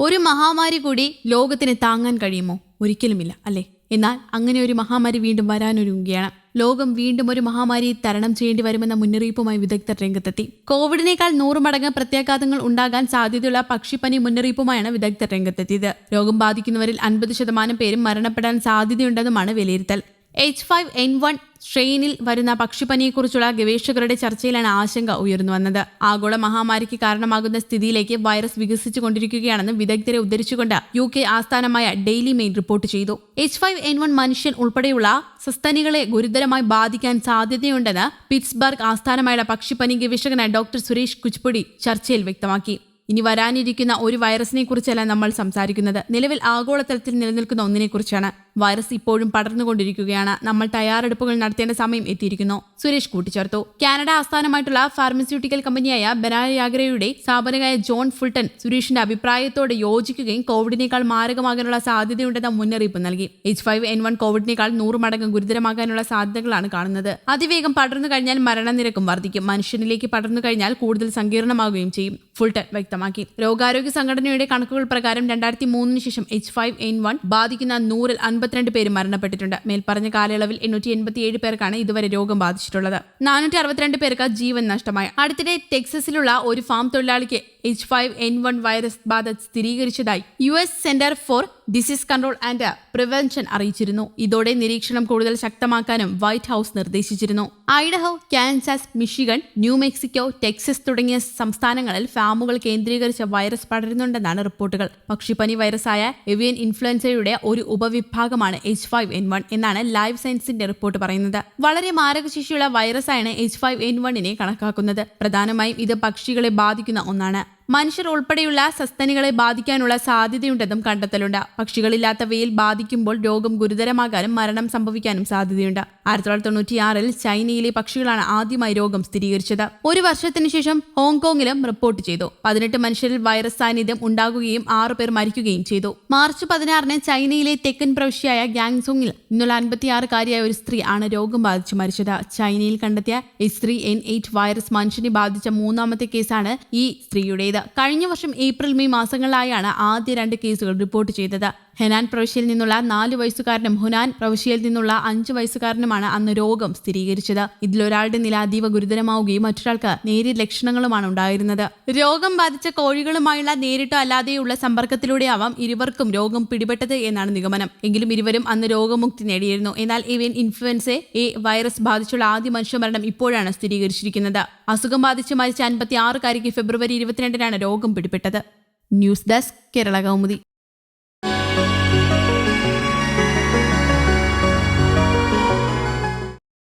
ഒരു മഹാമാരി കൂടി ലോകത്തിന് താങ്ങാൻ കഴിയുമോ? ഒരിക്കലുമില്ല അല്ലേ? എന്നാൽ അങ്ങനെ ഒരു മഹാമാരി വീണ്ടും വരാനൊരുങ്ങുകയാണ്. ലോകം വീണ്ടും ഒരു മഹാമാരി തരണം ചെയ്യേണ്ടി വരുമെന്ന മുന്നറിയിപ്പുമായി വിദഗ്ധർ രംഗത്തെത്തി. കോവിഡിനേക്കാൾ നൂറ് മടങ്ങ് പ്രത്യാഘാതങ്ങൾ ഉണ്ടാകാൻ സാധ്യതയുള്ള പക്ഷിപ്പനി മുന്നറിയിപ്പുമായാണ് വിദഗ്ധർ രംഗത്തെത്തിയത്. രോഗം ബാധിക്കുന്നവരിൽ അൻപത് ശതമാനം പേരും മരണപ്പെടാൻ സാധ്യതയുണ്ടെന്നുമാണ് വിലയിരുത്തൽ. എച്ച് ഫൈവ് എൻ വൺ സ്ട്രെയിനിൽ വരുന്ന പക്ഷിപ്പനിയെക്കുറിച്ചുള്ള ഗവേഷകരുടെ ചർച്ചയിലാണ് ആശങ്ക ഉയർന്നു വന്നത്. ആഗോള മഹാമാരിക്ക് കാരണമാകുന്ന സ്ഥിതിയിലേക്ക് വൈറസ് വികസിച്ചു കൊണ്ടിരിക്കുകയാണെന്ന് വിദഗ്ധരെ ഉദ്ധരിച്ചുകൊണ്ട് യു കെ ആസ്ഥാനമായ ഡെയിലി മെയിൽ റിപ്പോർട്ട് ചെയ്തു. എച്ച് ഫൈവ് എൻ വൺ മനുഷ്യൻ ഉൾപ്പെടെയുള്ള സസ്തനികളെ ഗുരുതരമായി ബാധിക്കാൻ സാധ്യതയുണ്ടെന്ന് പിറ്റ്സ്ബർഗ് ആസ്ഥാനമായുള്ള പക്ഷിപ്പനി ഗവേഷകനായ ഡോക്ടർ സുരേഷ് കുച്ചുപൊടി ചർച്ചയിൽ വ്യക്തമാക്കി. ഇനി വരാനിരിക്കുന്ന ഒരു വൈറസിനെ കുറിച്ചല്ല നമ്മൾ സംസാരിക്കുന്നത്. നിലവിൽ ആഗോളതലത്തിൽ നിലനിൽക്കുന്ന ഒന്നിനെക്കുറിച്ചാണ്. വൈറസ് ഇപ്പോഴും പടർന്നുകൊണ്ടിരിക്കുകയാണ്. നമ്മൾ തയ്യാറെടുപ്പുകൾ നടത്തേണ്ട സമയം എത്തിയിരിക്കുന്നു. സുരേഷ് കൂട്ടിച്ചേർത്തു. കാനഡ ആസ്ഥാനമായിട്ടുള്ള ഫാർമസ്യൂട്ടിക്കൽ കമ്പനിയായ ബെനായാഗ്രയുടെ സ്ഥാപനകായ ജോൺ ഫുൾട്ടൺ സുരേഷിന്റെ അഭിപ്രായത്തോട് യോജിക്കുകയും കോവിഡിനേക്കാൾ മാരകമാകാനുള്ള സാധ്യതയുണ്ടെന്ന മുന്നറിയിപ്പ് നൽകി. എച്ച് ഫൈവ് എൻ വൺ കോവിഡിനേക്കാൾ നൂറ് മടങ്ങ് ഗുരുതരമാകാനുള്ള സാധ്യതകളാണ് കാണുന്നത്. അതിവേഗം പടർന്നു കഴിഞ്ഞാൽ മരണനിരക്കും വർദ്ധിക്കും. മനുഷ്യനിലേക്ക് പടർന്നു കഴിഞ്ഞാൽ കൂടുതൽ സങ്കീർണമാവുകയും ചെയ്യും. ഫുൾട്ടൺ വ്യക്തമാക്കി. രോഗാരോഗ്യ സംഘടനയുടെ കണക്കുകൾ പ്രകാരം രണ്ടായിരത്തി മൂന്നിന് ശേഷം എച്ച് ഫൈവ് എൻ വൺ ബാധിക്കുന്ന നൂറിൽ അൻപത്തിരണ്ട് പേര് മരണപ്പെട്ടിട്ടുണ്ട്. മേൽപ്പറഞ്ഞ കാലയളവിൽ എണ്ണൂറ്റി എൺപത്തിയേഴ് പേർക്കാണ് ഇതുവരെ രോഗം ബാധിച്ചിട്ടുള്ളത്. നാനൂറ്റി അറുപത്തിരണ്ട് പേർക്ക് ജീവൻ നഷ്ടമായി. അടുത്തിടെ ടെക്സസിലുള്ള ഒരു ഫാം തൊഴിലാളിക്ക് H five N one virus ബാധ സ്ഥിരീകരിച്ചതായി U S center for disease control and prevention അറിയിച്ചിരുന്നു. ഇതോടെ നിരീക്ഷണം കൂടുതൽ ശക്തമാക്കാനും വൈറ്റ് ഹൌസ് നിർദ്ദേശിച്ചിരുന്നു. Idaho Kansas Michigan New Mexico Texas തുടങ്ങിയ സംസ്ഥാനങ്ങളിൽ ഫാമുകൾ കേന്ദ്രീകരിച്ച വൈറസ് പടരുന്നുണ്ടെന്നാണ് റിപ്പോർട്ടുകൾ. പക്ഷിപ്പനി വൈറസായ എവിയൻ ഇൻഫ്ലുവൻസയുടെ ഒരു ഉപവിഭാഗമാണ് എച്ച് ഫൈവ് എൻ വൺ എന്നാണ് ലൈവ് സയൻസിന്റെ റിപ്പോർട്ട് പറയുന്നത്. വളരെ മാരകശേഷിയുള്ള വൈറസായാണ് എച്ച് ഫൈവ് എൻ വണ്ണിനെ കണക്കാക്കുന്നത്. പ്രധാനമായും ഇത് പക്ഷികളെ ബാധിക്കുന്ന ഒന്നാണ്. മനുഷ്യർ ഉൾപ്പെടെയുള്ള സസ്തനികളെ ബാധിക്കാനുള്ള സാധ്യതയുണ്ടെന്നും കണ്ടെത്തലുണ്ട്. പക്ഷികളില്ലാത്തവയിൽ ബാധിക്കുമ്പോൾ രോഗം ഗുരുതരമാകാനും മരണം സംഭവിക്കാനും സാധ്യതയുണ്ട്. ആയിരത്തി തൊള്ളായിരത്തി തൊണ്ണൂറ്റിയാറിൽ ചൈനയിലെ പക്ഷികളാണ് ആദ്യമായി രോഗം സ്ഥിരീകരിച്ചത്. ഒരു വർഷത്തിന് ശേഷം ഹോങ്കോങ്ങിലും റിപ്പോർട്ട് ചെയ്തു. പതിനെട്ട് മനുഷ്യരിൽ വൈറസ് സാന്നിധ്യം ഉണ്ടാകുകയും ആറു പേർ മരിക്കുകയും ചെയ്തു. മാർച്ച് പതിനാറിന് ചൈനയിലെ തെക്കൻ പ്രവിശ്യയായ ഗ്യാങ്സോങ്ങിൽ നിന്നുള്ള അൻപത്തിയാറുകാരിയായ ഒരു സ്ത്രീ ആണ് രോഗം ബാധിച്ച് മരിച്ചത്. ചൈനയിൽ കണ്ടെത്തിയ H three N eight virus മനുഷ്യനെ ബാധിച്ച മൂന്നാമത്തെ കേസാണ് ഈ സ്ത്രീയുടേത്. കഴിഞ്ഞ വർഷം ഏപ്രിൽ മെയ് മാസങ്ങളിലായാണ് ആദ്യ രണ്ട് കേസുകൾ റിപ്പോർട്ട് ചെയ്തത്. ഹെനാൻ പ്രവിശ്യയിൽ നിന്നുള്ള നാല് വയസ്സുകാരനും ഹുനാൻ പ്രവിശ്യയിൽ നിന്നുള്ള അഞ്ച് വയസ്സുകാരനുമാണ് അന്ന് രോഗം സ്ഥിരീകരിച്ചത്. ഇതിലൊരാളുടെ നില അതീവ ഗുരുതരമാവുകയും മറ്റൊരാൾക്ക് നേരിയ ലക്ഷണങ്ങളുമാണ് ഉണ്ടായിരുന്നത്. രോഗം ബാധിച്ച കോഴികളുമായുള്ള നേരിട്ടോ അല്ലാതെയുള്ള സമ്പർക്കത്തിലൂടെയാവാം ഇരുവർക്കും രോഗം പിടിപെട്ടത് എന്നാണ് നിഗമനം. എങ്കിലും ഇരുവരും അന്ന് രോഗമുക്തി നേടിയിരുന്നു. എന്നാൽ ഇവൻ ഇൻഫ്ലുവൻസെ എ വൈറസ് ബാധിച്ചുള്ള ആദ്യ മനുഷ്യമരണം ഇപ്പോഴാണ് സ്ഥിരീകരിച്ചിരിക്കുന്നത്. അസുഖം ബാധിച്ച് മരിച്ച അൻപത്തി ആറുകാരിക്ക് ഫെബ്രുവരി ഇരുപത്തിരണ്ടിനാണ് രോഗം പിടിപെട്ടത്. News desk Kerala Kaumudi.